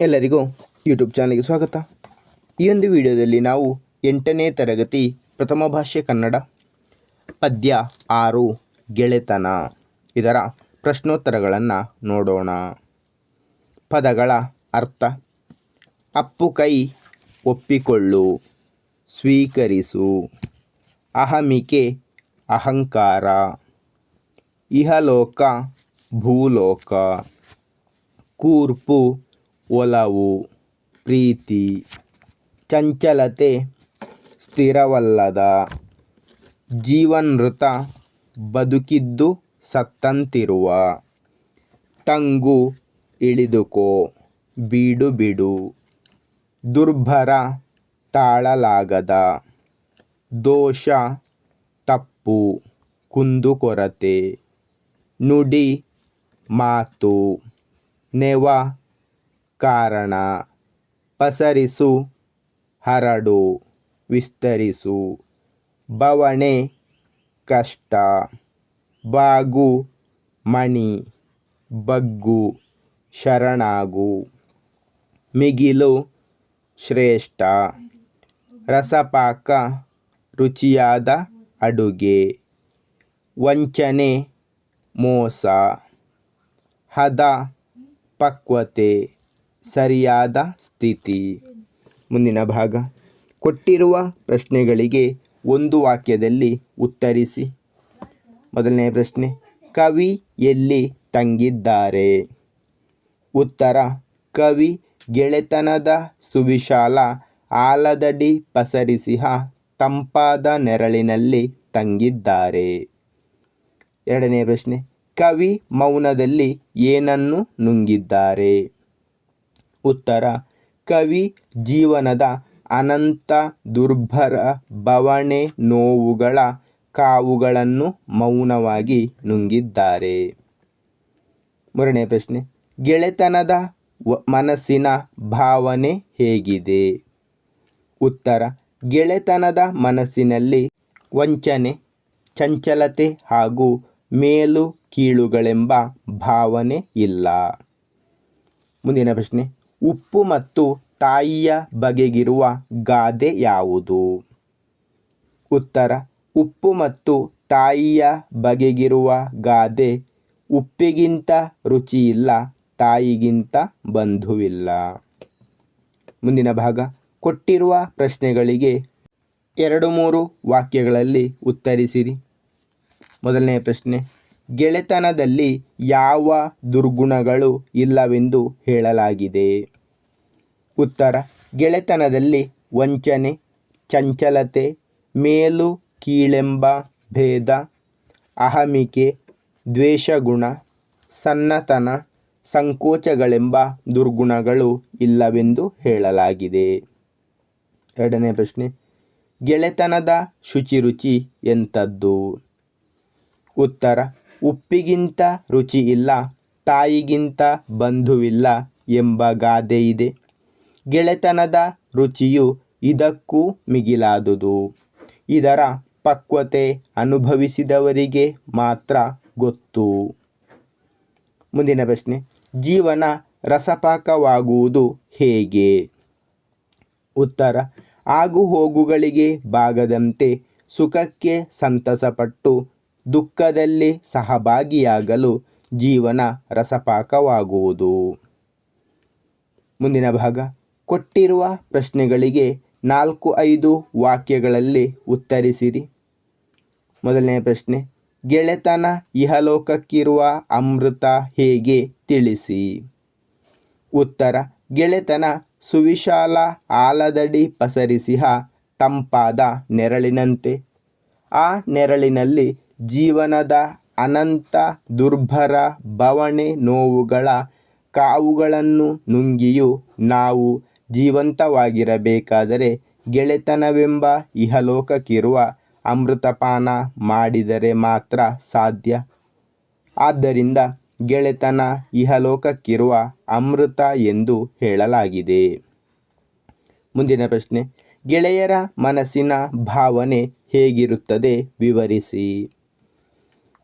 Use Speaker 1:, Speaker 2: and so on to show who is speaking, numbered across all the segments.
Speaker 1: ಎಲ್ಲರಿಗೂ ಯೂಟ್ಯೂಬ್ ಚಾನಲ್ಗೆ ಸ್ವಾಗತ. ಈ ಒಂದು ವಿಡಿಯೋದಲ್ಲಿ ನಾವು ಎಂಟನೇ ತರಗತಿ ಪ್ರಥಮ ಭಾಷೆ ಕನ್ನಡ, ಪದ್ಯ ಆರು ಗೆಳೆತನ ಇದರ ಪ್ರಶ್ನೋತ್ತರಗಳನ್ನು ನೋಡೋಣ. ಪದಗಳ ಅರ್ಥ, ಅಪ್ಪು ಕೈ ಒಪ್ಪಿಕೊಳ್ಳು, ಸ್ವೀಕರಿಸು, ಅಹಮಿಕೆ ಅಹಂಕಾರ, ಇಹಲೋಕ ಭೂಲೋಕ, ಕೂರ್ಪು ಒಲವು, ಪ್ರೀತಿ, ಚಂಚಲತೆ ಸ್ಥಿರವಲ್ಲದ ಜೀವನೃತ ಬದುಕಿದ್ದು ಸತ್ತಂತಿರುವ. ತಂಗು ಇಳಿದುಕೋ, ಬೀಡು ಬಿಡು. ದುರ್ಭರ ತಾಳಲಾಗದ ದೋಷ ತಪ್ಪು ಕುಂದುಕೊರತೆ ನುಡಿ ಮಾತು, ನೆವ ಕಾರಣ. ಪಸರಿಸು, ಹರಡು, ವಿಸ್ತರಿಸು. ಬವಣೆ, ಕಷ್ಟ. ಬಾಗು, ಮಣಿ. ಬಗ್ಗು, ಶರಣಾಗು. ಮಿಗಿಲು, ಶ್ರೇಷ್ಠ. ರಸಪಾಕ, ರುಚಿಯಾದ ಅಡುಗೆ. ವಂಚನೆ, ಮೋಸ. ಹದ, ಪಕ್ವತೆ. ಸರಿಯಾದ ಸ್ಥಿತಿ. ಮುಂದಿನ ಭಾಗ. ಕೊಟ್ಟಿರುವ ಪ್ರಶ್ನೆಗಳಿಗೆ ಒಂದು ವಾಕ್ಯದಲ್ಲಿ ಉತ್ತರಿಸಿ. ಮೊದಲನೇ ಪ್ರಶ್ನೆ. ಕವಿ ಎಲ್ಲಿ ತಂಗಿದ್ದಾರೆ? ಉತ್ತರ. ಕವಿ ಗೆಳೆತನದ ಸುವಿಶಾಲ ಆಲದಡಿ ಪಸರಿಸಿಹ ತಂಪಾದ ನೆರಳಿನಲ್ಲಿ ತಂಗಿದ್ದಾರೆ. ಎರಡನೇ ಪ್ರಶ್ನೆ. ಕವಿ ಮೌನದಲ್ಲಿ ಏನನ್ನು ನುಂಗಿದ್ದಾರೆ? ಉತ್ತರ. ಕವಿ ಜೀವನದ ಅನಂತ ದುರ್ಭರ ಬವಣೆ ನೋವುಗಳ ಕಾವುಗಳನ್ನು ಮೌನವಾಗಿ ನುಂಗಿದ್ದಾರೆ. ಮೂರನೇ ಪ್ರಶ್ನೆ. ಗೆಳೆತನದ ಮನಸ್ಸಿನ ಭಾವನೆ ಹೇಗಿದೆ? ಉತ್ತರ. ಗೆಳೆತನದ ಮನಸ್ಸಿನಲ್ಲಿ ವಂಚನೆ, ಚಂಚಲತೆ ಹಾಗೂ ಮೇಲು ಕೀಳುಗಳೆಂಬ ಭಾವನೆ ಇಲ್ಲ. ಮುಂದಿನ ಪ್ರಶ್ನೆ. ಉಪ್ಪು ಮತ್ತು ತಾಯಿಯ ಬಗೆಗಿರುವ ಗಾದೆ ಯಾವುದು? ಉತ್ತರ, ಉಪ್ಪು ಮತ್ತು ತಾಯಿಯ ಬಗೆಗಿರುವ ಗಾದೆ ಉಪ್ಪಿಗಿಂತ ರುಚಿಯಿಲ್ಲ, ತಾಯಿಗಿಂತ ಬಂಧುವಿಲ್ಲ. ಮುಂದಿನ ಭಾಗ, ಕೊಟ್ಟಿರುವ ಪ್ರಶ್ನೆಗಳಿಗೆ ಎರಡು ಮೂರು ವಾಕ್ಯಗಳಲ್ಲಿ ಉತ್ತರಿಸಿರಿ. ಮೊದಲನೇ ಪ್ರಶ್ನೆ ಗೆಳೆತನದಲ್ಲಿ ಯಾವ ದುರ್ಗುಣಗಳು ಇಲ್ಲವೆಂದು ಹೇಳಲಾಗಿದೆ. ಉತ್ತರ, ಗೆಳೆತನದಲ್ಲಿ ವಂಚನೆ, ಚಂಚಲತೆ, ಮೇಲು ಕೀಳೆಂಬ ಭೇದ, ಅಹಮಿಕೆ, ದ್ವೇಷಗುಣ, ಸನ್ನತನ, ಸಂಕೋಚಗಳೆಂಬ ದುರ್ಗುಣಗಳು ಇಲ್ಲವೆಂದು ಹೇಳಲಾಗಿದೆ. ಎರಡನೇ ಪ್ರಶ್ನೆ, ಗೆಳೆತನದ ಶುಚಿರುಚಿ ಎಂಥದ್ದು? ಉತ್ತರ ಉಪ್ಪಿಗಿಂತ ರುಚಿ ಇಲ್ಲ ತಾಯಿಗಿಂತ ಬಂಧುವಿಲ್ಲ ಎಂಬ ಗಾದೆ ಇದೆ ಗೆಳೆತನದ ರುಚಿಯು ಇದಕ್ಕೂ ಮಿಗಿಲಾದುದು. ಇದರ ಪಕ್ವತೆ ಅನುಭವಿಸಿದವರಿಗೆ ಮಾತ್ರ ಗೊತ್ತು. ಮುಂದಿನ ಪ್ರಶ್ನೆ. ಜೀವನ ರಸಪಾಕವಾಗುವುದು ಹೇಗೆ? ಉತ್ತರ. ಆಗು ಹೋಗುಗಳಿಗೆ ಬಾಗದಂತೆ ಸುಖಕ್ಕೆ ಸಂತಸಪಟ್ಟು ದುಃಖದಲ್ಲಿ ಸಹಭಾಗಿಯಾಗಲು ಜೀವನ ರಸಪಾಕವಾಗುವುದು. ಮುಂದಿನ ಭಾಗ. ಕೊಟ್ಟಿರುವ ಪ್ರಶ್ನೆಗಳಿಗೆ ನಾಲ್ಕು ಐದು ವಾಕ್ಯಗಳಲ್ಲಿ ಉತ್ತರಿಸಿರಿ. ಮೊದಲನೇ ಪ್ರಶ್ನೆ. ಗೆಳೆತನ ಇಹಲೋಕಕ್ಕಿರುವ ಅಮೃತ ಹೇಗೆ ತಿಳಿಸಿ? ಉತ್ತರ. ಗೆಳೆತನ ಸುವಿಶಾಲ ಆಲದಡಿ ಪಸರಿಸಿಹ ತಂಪಾದ ನೆರಳಿನಂತೆ. ಆ ನೆರಳಿನಲ್ಲಿ ಜೀವನದ ಅನಂತ ದುರ್ಭರ ಬವಣೆ ನೋವುಗಳ ಕಾವುಗಳನ್ನು ನುಂಗಿಯೂ ನಾವು ಜೀವಂತವಾಗಿರಬೇಕಾದರೆ ಗೆಳೆತನವೆಂಬ ಇಹಲೋಕಕ್ಕಿರುವ ಅಮೃತಪಾನ ಮಾಡಿದರೆ ಮಾತ್ರ ಸಾಧ್ಯ. ಆದ್ದರಿಂದ ಗೆಳೆತನ ಇಹಲೋಕಕ್ಕಿರುವ ಅಮೃತ ಎಂದು ಹೇಳಲಾಗಿದೆ. ಮುಂದಿನ ಪ್ರಶ್ನೆ, ಗೆಳೆಯರ ಮನಸ್ಸಿನ ಭಾವನೆ ಹೇಗಿರುತ್ತದೆ ವಿವರಿಸಿ.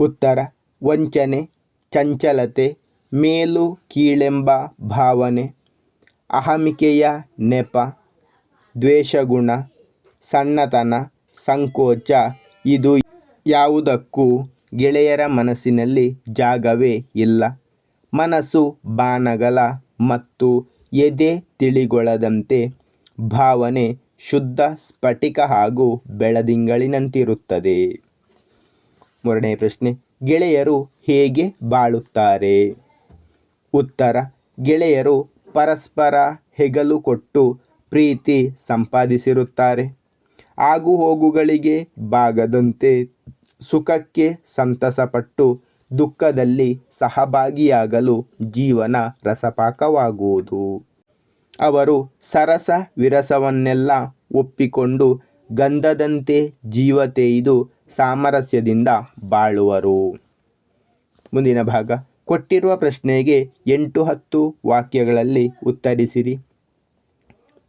Speaker 1: ಉತ್ತರ, ವಂಚನೆ, ಚಂಚಲತೆ, ಮೇಲು ಕೀಳೆಂಬ ಭಾವನೆ, ಅಹಮಿಕೆಯ ನೆಪ, ದ್ವೇಷಗುಣ, ಸಣ್ಣತನ, ಸಂಕೋಚ, ಇದು ಯಾವುದಕ್ಕೂ ಗೆಳೆಯರ ಮನಸ್ಸಿನಲ್ಲಿ ಜಾಗವೇ ಇಲ್ಲ. ಮನಸ್ಸು ಬಾನಗಲ ಮತ್ತು ಎದೆ ತಿಳಿಗೊಳದಂತೆ ಭಾವನೆ ಶುದ್ಧ, ಸ್ಫಟಿಕ ಹಾಗೂ ಬೆಳದಿಂಗಳಿನಂತಿರುತ್ತದೆ. ಮೂರನೇ ಪ್ರಶ್ನೆ, ಗೆಳೆಯರು ಹೇಗೆ ಬಾಳುತ್ತಾರೆ? ಉತ್ತರ, ಗೆಳೆಯರು ಪರಸ್ಪರ ಹೆಗಲು ಕೊಟ್ಟು ಪ್ರೀತಿ ಸಂಪಾದಿಸಿರುತ್ತಾರೆ. ಆಗು ಹೋಗುಗಳಿಗೆ ಬಾಗದಂತೆ ಸುಖಕ್ಕೆ ಸಂತಸಪಟ್ಟು ದುಃಖದಲ್ಲಿ ಸಹಭಾಗಿಯಾಗಲು ಜೀವನ ರಸಪಾಕವಾಗುವುದು. ಅವರು ಸರಸ ವಿರಸವನ್ನೆಲ್ಲ ಒಪ್ಪಿಕೊಂಡು ಗಂಧದಂತೆ ಜೀವ ತೇಯ್ದು ಸಾಮರಸ್ಯದಿಂದ ಬಾಳುವರು. ಮುಂದಿನ ಭಾಗ. ಕೊಟ್ಟಿರುವ ಪ್ರಶ್ನೆಗೆ ಎಂಟು ಹತ್ತು ವಾಕ್ಯಗಳಲ್ಲಿ ಉತ್ತರಿಸಿರಿ.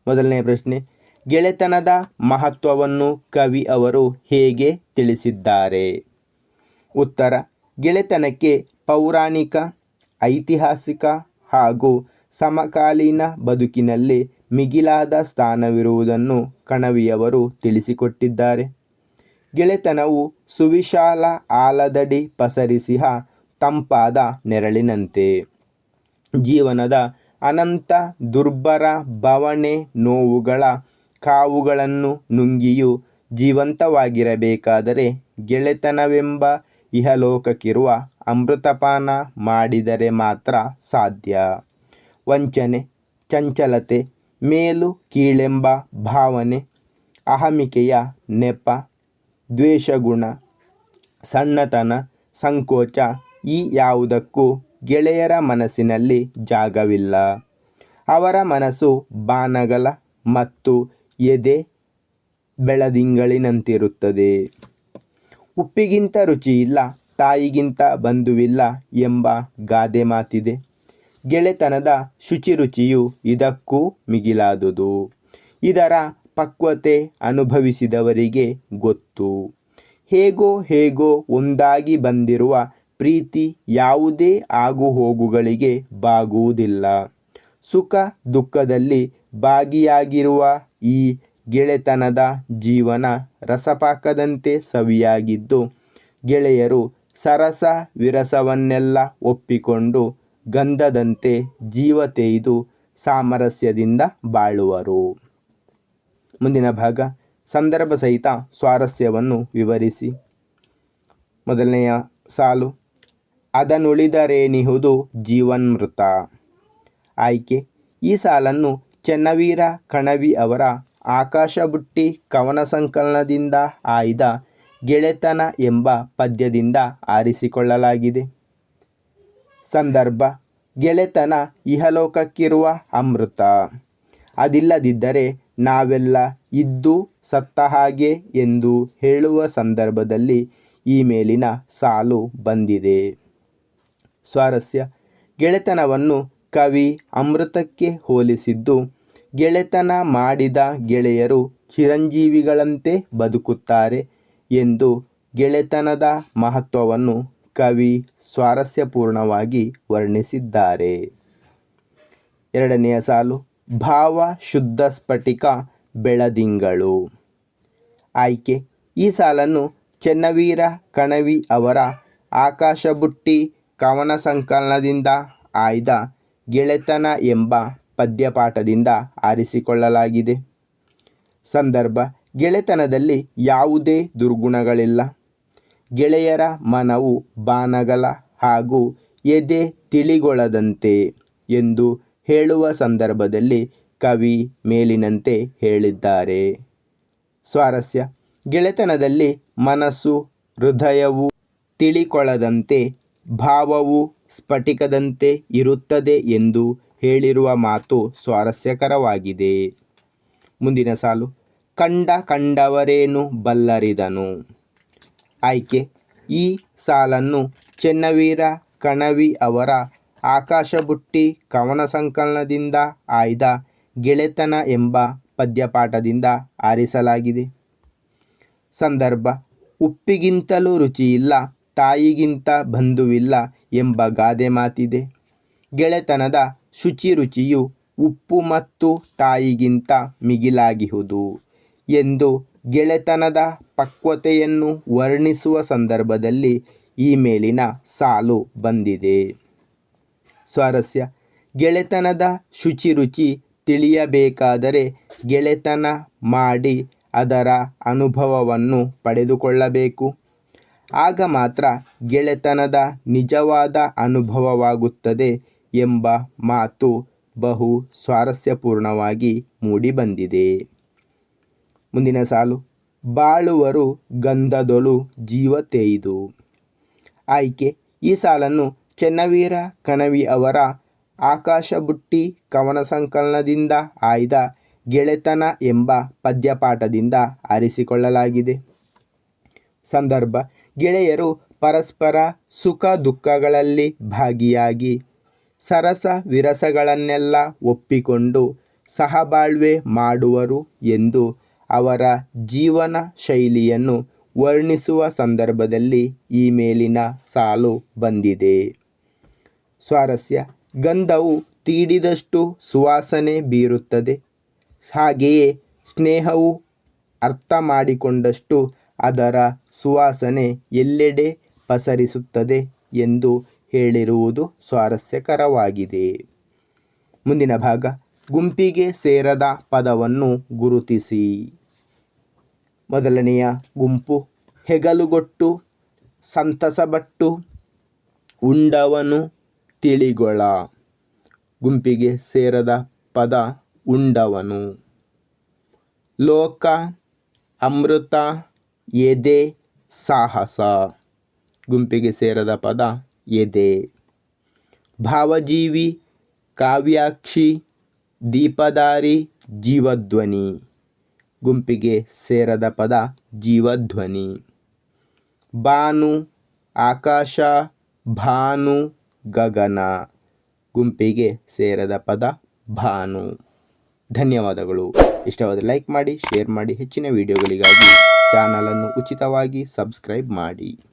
Speaker 1: ಮೊದಲನೇ ಪ್ರಶ್ನೆ. ಗೆಳೆತನದ ಮಹತ್ವವನ್ನು ಕವಿ ಅವರು ಹೇಗೆ ತಿಳಿಸಿದ್ದಾರೆ? ಉತ್ತರ. ಗೆಳೆತನಕ್ಕೆ ಪೌರಾಣಿಕ, ಐತಿಹಾಸಿಕ ಹಾಗೂ ಸಮಕಾಲೀನ ಬದುಕಿನಲ್ಲಿ ಮಿಗಿಲಾದ ಸ್ಥಾನವಿರುವುದನ್ನು ಕಣವಿಯವರು ತಿಳಿಸಿಕೊಟ್ಟಿದ್ದಾರೆ. ಗೆಳೆತನವು ಸುವಿಶಾಲ ಆಲದಡಿ ಪಸರಿಸಿಹ ತಂಪಾದ ನೆರಳಿನಂತೆ. ಜೀವನದ ಅನಂತ ದುರ್ಬರ ಬವಣೆ ನೋವುಗಳ ಕಾವುಗಳನ್ನು ನುಂಗಿಯೂ ಜೀವಂತವಾಗಿರಬೇಕಾದರೆ ಗೆಳೆತನವೆಂಬ ಇಹಲೋಕಕ್ಕಿರುವ ಅಮೃತಪಾನ ಮಾಡಿದರೆ ಮಾತ್ರ ಸಾಧ್ಯ. ವಂಚನೆ, ಚಂಚಲತೆ, ಮೇಲು ಕೀಳೆಂಬ ಭಾವನೆ, ಅಹಮಿಕೆಯ ನೆಪ ದ್ವೇಷಗುಣ, ಸಣ್ಣತನ, ಸಂಕೋಚ ಈ ಯಾವುದಕ್ಕೂ ಗೆಳೆಯರ ಮನಸ್ಸಿನಲ್ಲಿ ಜಾಗವಿಲ್ಲ. ಅವರ ಮನಸ್ಸು ಬಾನಗಲ ಮತ್ತು ಎದೆ ಬೆಳದಿಂಗಳಿನಂತಿರುತ್ತದೆ. ಉಪ್ಪಿಗಿಂತ ರುಚಿಯಿಲ್ಲ, ತಾಯಿಗಿಂತ ಬಂಧುವಿಲ್ಲ ಎಂಬ ಗಾದೆ ಮಾತಿದೆ. ಗೆಳೆತನದ ಶುಚಿ ರುಚಿಯು ಇದಕ್ಕೂ ಮಿಗಿಲಾದುದು. ಇದರ ಪಕ್ವತೆ ಅನುಭವಿಸಿದವರಿಗೆ ಗೊತ್ತು. ಹೇಗೋ ಹೇಗೋ ಒಂದಾಗಿ ಬಂದಿರುವ ಪ್ರೀತಿ ಯಾವುದೇ ಆಗುಹೋಗುಗಳಿಗೆ ಬಾಗುವುದಿಲ್ಲ. ಸುಖ ದುಃಖದಲ್ಲಿ ಭಾಗಿಯಾಗಿರುವ ಈ ಗೆಳೆತನದ ಜೀವನ ರಸಪಾಕದಂತೆ ಸವಿಯಾಗಿದ್ದು, ಗೆಳೆಯರು ಸರಸ ವಿರಸವನ್ನೆಲ್ಲ ಒಪ್ಪಿಕೊಂಡು ಗಂಧದಂತೆ ಜೀವ ಸಾಮರಸ್ಯದಿಂದ ಬಾಳುವರು. ಮುಂದಿನ ಭಾಗ ಸಂದರ್ಭ ಸಹಿತ ಸ್ವಾರಸ್ಯವನ್ನು ವಿವರಿಸಿ. ಮೊದಲನೆಯ ಸಾಲು ಅದನುಳಿದರೇನಿಹುದು ಜೀವನ್ಮೃತ. ಆಯ್ಕೆ, ಈ ಸಾಲನ್ನು ಚೆನ್ನವೀರ ಕಣವಿ ಅವರ ಆಕಾಶಬುಟ್ಟಿ ಕವನ ಸಂಕಲನದಿಂದ ಆಯ್ದ ಗೆಳೆತನ ಎಂಬ ಪದ್ಯದಿಂದ ಆರಿಸಿಕೊಳ್ಳಲಾಗಿದೆ. ಸಂದರ್ಭ, ಗೆಳೆತನ ಇಹಲೋಕಕ್ಕಿರುವ ಅಮೃತ. ಅದಿಲ್ಲದಿದ್ದರೆ ನಾವೆಲ್ಲ ಇದ್ದು ಸತ್ತ ಹಾಗೆ ಎಂದು ಹೇಳುವ ಸಂದರ್ಭದಲ್ಲಿ ಈ ಮೇಲಿನ ಸಾಲು ಬಂದಿದೆ. ಸ್ವಾರಸ್ಯ. ಗೆಳೆತನವನ್ನು ಕವಿ ಅಮೃತಕ್ಕೆ ಹೋಲಿಸಿದ್ದು, ಗೆಳೆತನ ಮಾಡಿದ ಗೆಳೆಯರು ಚಿರಂಜೀವಿಗಳಂತೆ ಬದುಕುತ್ತಾರೆ ಎಂದು ಗೆಳೆತನದ ಮಹತ್ವವನ್ನು ಕವಿ ಸ್ವಾರಸ್ಯಪೂರ್ಣವಾಗಿ ವರ್ಣಿಸಿದ್ದಾರೆ. ಎರಡನೆಯ ಸಾಲು. ಭಾವ ಶುದ್ಧ ಸ್ಫಟಿಕ ಬೆಳದಿಂಗಳು. ಆಯ್ಕೆ. ಈ ಸಾಲನ್ನು ಚೆನ್ನವೀರ ಕಣವಿ ಅವರ ಆಕಾಶಬುಟ್ಟಿ ಕವನ ಸಂಕಲನದಿಂದ ಆಯ್ದ ಗೆಳೆತನ ಎಂಬ ಪದ್ಯಪಾಠದಿಂದ ಆರಿಸಿಕೊಳ್ಳಲಾಗಿದೆ. ಸಂದರ್ಭ. ಗೆಳೆತನದಲ್ಲಿ ಯಾವುದೇ ದುರ್ಗುಣಗಳಿಲ್ಲ. ಗೆಳೆಯರ ಮನವು ಬಾನಗಲ ಹಾಗೂ ಎದೆ ತಿಳಿಗೊಳದಂತೆ ಎಂದು ಹೇಳುವ ಸಂದರ್ಭದಲ್ಲಿ ಕವಿ ಮೇಲಿನಂತೆ ಹೇಳಿದ್ದಾರೆ. ಸ್ವಾರಸ್ಯ. ಗೆಳೆತನದಲ್ಲಿ ಮನಸ್ಸು, ಹೃದಯವು ತಿಳಿಕೊಳ್ಳದಂತೆ ಭಾವವು ಸ್ಫಟಿಕದಂತೆ ಇರುತ್ತದೆ ಎಂದು ಹೇಳಿರುವ ಮಾತು ಸ್ವಾರಸ್ಯಕರವಾಗಿದೆ. ಮುಂದಿನ ಸಾಲು. ಕಂಡ ಕಂಡವರೇನು ಬಲ್ಲರಿದನು? ಆಯ್ಕೆ. ಈ ಸಾಲನ್ನು ಚೆನ್ನವೀರ ಕಣವಿ ಅವರ ಆಕಾಶಬುಟ್ಟಿ ಕವನ ಸಂಕಲನದಿಂದ ಆಯ್ದ ಗೆಳೆತನ ಎಂಬ ಪದ್ಯಪಾಠದಿಂದ ಆರಿಸಲಾಗಿದೆ. ಸಂದರ್ಭ, ಉಪ್ಪಿಗಿಂತಲೂ ರುಚಿಯಿಲ್ಲ, ತಾಯಿಗಿಂತ ಬಂಧುವಿಲ್ಲ ಎಂಬ ಗಾದೆ ಮಾತಿದೆ. ಗೆಳೆತನದ ಶುಚಿ ರುಚಿಯು ಉಪ್ಪು ಮತ್ತು ತಾಯಿಗಿಂತ ಮಿಗಿಲಾಗಿಹುದು ಎಂದು ಗೆಳೆತನದ ಪಕ್ವತೆಯನ್ನು ವರ್ಣಿಸುವ ಸಂದರ್ಭದಲ್ಲಿ ಈ ಮೇಲಿನ ಸಾಲು ಬಂದಿದೆ. ಸ್ವಾರಸ್ಯ. ಗೆಳೆತನದ ಶುಚಿ ರುಚಿ ತಿಳಿಯಬೇಕಾದರೆ ಗೆಳೆತನ ಮಾಡಿ ಅದರ ಅನುಭವವನ್ನು ಪಡೆದುಕೊಳ್ಳಬೇಕು. ಆಗ ಮಾತ್ರ ಗೆಳೆತನದ ನಿಜವಾದ ಅನುಭವವಾಗುತ್ತದೆ ಎಂಬ ಮಾತು ಬಹು ಸ್ವಾರಸ್ಯಪೂರ್ಣವಾಗಿ ಮೂಡಿಬಂದಿದೆ. ಮುಂದಿನ ಸಾಲು. ಬಾಳುವರು ಗಂಧದೊಳು ಜೀವ ಆಯ್ಕೆ. ಈ ಸಾಲನ್ನು ಚೆನ್ನವೀರ, ಕಣವಿ ಅವರ ಆಕಾಶ ಬುಟ್ಟಿ ಕವನ ಸಂಕಲನದಿಂದ ಆಯ್ದ ಗೆಳೆತನ ಎಂಬ ಪದ್ಯಪಾಠದಿಂದ ಆರಿಸಿಕೊಳ್ಳಲಾಗಿದೆ. ಸಂದರ್ಭ. ಗೆಳೆಯರು ಪರಸ್ಪರ ಸುಖ ದುಃಖಗಳಲ್ಲಿ ಭಾಗಿಯಾಗಿ ಸರಸ ವಿರಸಗಳನ್ನೆಲ್ಲ ಒಪ್ಪಿಕೊಂಡು ಸಹಬಾಳ್ವೆ ಮಾಡುವರು ಎಂದು ಅವರ ಜೀವನ ಶೈಲಿಯನ್ನು ವರ್ಣಿಸುವ ಸಂದರ್ಭದಲ್ಲಿ ಈ ಮೇಲಿನ ಸಾಲು ಬಂದಿದೆ. ಸ್ವಾರಸ್ಯ. ಗಂಧವು ತೀಡಿದಷ್ಟು ಸುವಾಸನೆ ಬೀರುತ್ತದೆ. ಹಾಗೆಯೇ ಸ್ನೇಹವು ಅರ್ಥ ಮಾಡಿಕೊಂಡಷ್ಟು ಅದರ ಸುವಾಸನೆ ಎಲ್ಲೆಡೆ ಪಸರಿಸುತ್ತದೆ ಎಂದು ಹೇಳಿರುವುದು ಸ್ವಾರಸ್ಯಕರವಾಗಿದೆ. ಮುಂದಿನ ಭಾಗ. ಗುಂಪಿಗೆ ಸೇರದ ಪದವನ್ನು ಗುರುತಿಸಿ. ಮೊದಲನೆಯ ಗುಂಪು. ಹೆಗಲುಗೊಟ್ಟು, ಸಂತಸಬಟ್ಟು, ಉಂಡವನು ತಿಳಿಗೊಳ. ಗುಂಪಿಗೆ ಸೇರದ ಪದ ಉಂಡವನು. ಲೋಕ, ಅಮೃತ, ಎದೆ, ಸಾಹಸ. ಗುಂಪಿಗೆ ಸೇರದ ಪದ ಎದೆ. ಭಾವಜೀವಿ, ಕಾವ್ಯಾಕ್ಷಿ ದೀಪದಾರಿ ಜೀವಧ್ವನಿ. ಗುಂಪಿಗೆ ಸೇರದ ಪದ ಜೀವಧ್ವನಿ. ಬಾನು, ಆಕಾಶ, ಭಾನು ಗಗನ ಗುಂಪಿಗೆ ಸೇರದ ಪದ ಭಾನು. ಧನ್ಯವಾದಗಳು. ಇಷ್ಟವಾದರೆ ಲೈಕ್ ಮಾಡಿ, ಶೇರ್ ಮಾಡಿ. ಹೆಚ್ಚಿನ ವಿಡಿಯೋಗಳಿಗಾಗಿ ಚಾನಲನ್ನು ಉಚಿತವಾಗಿ ಸಬ್ಸ್ಕ್ರೈಬ್ ಮಾಡಿ.